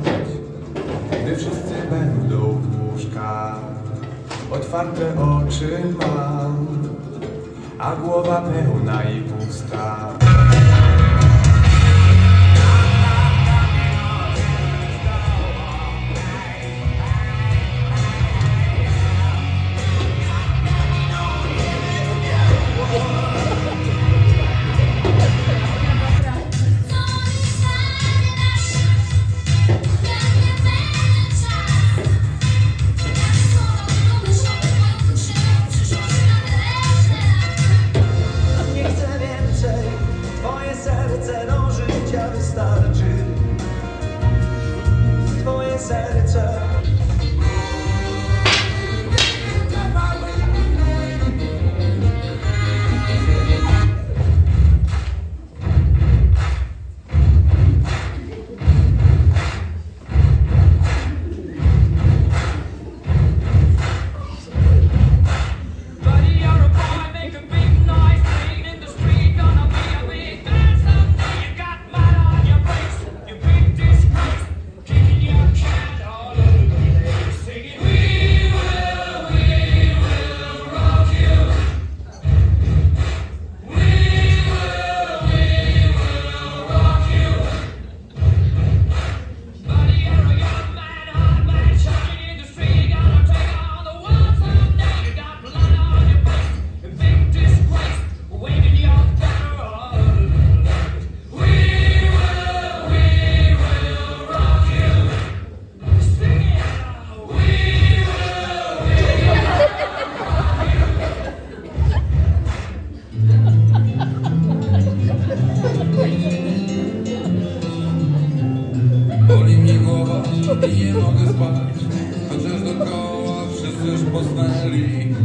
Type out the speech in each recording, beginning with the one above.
sprawdzić, gdy wszyscy będą w łóżkach. Otwarte oczy mam, a głowa pełna i pusta.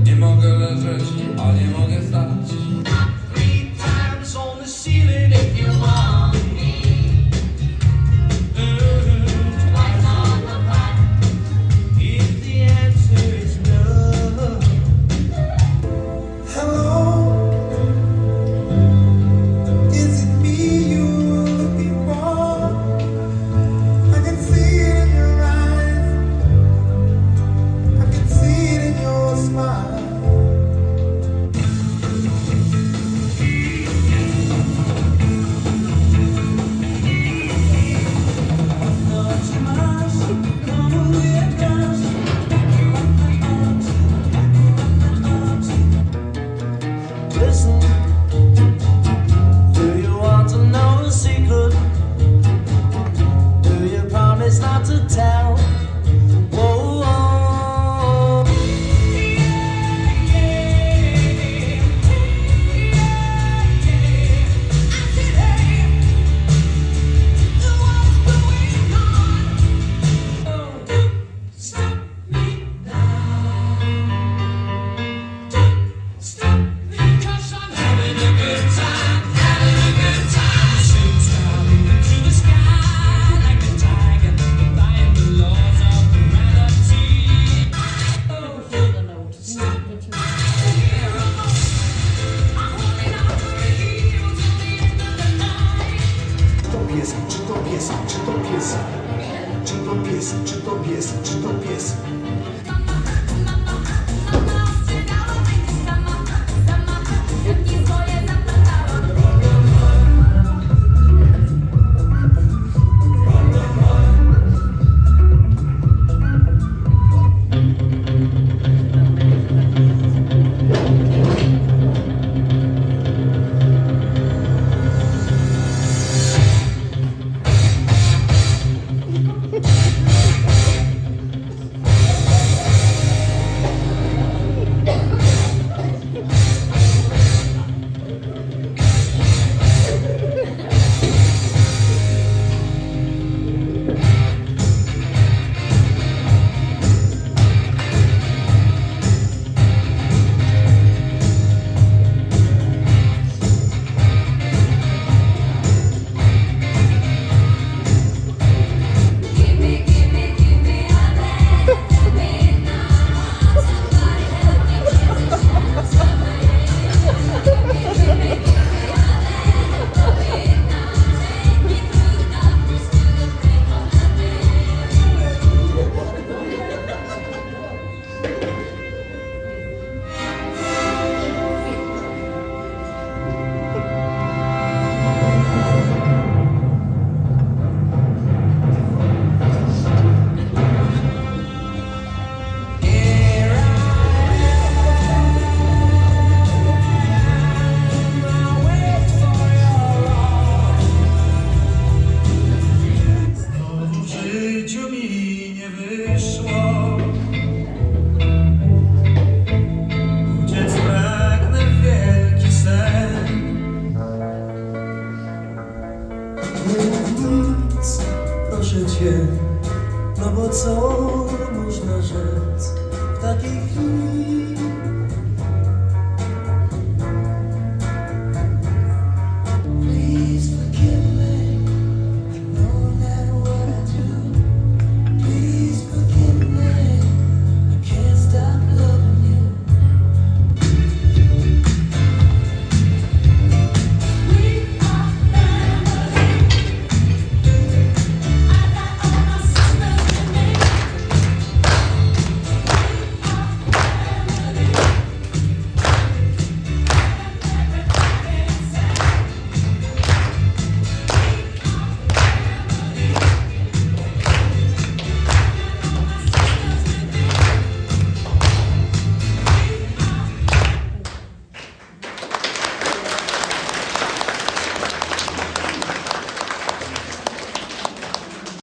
Nie mogę leżeć, a nie mogę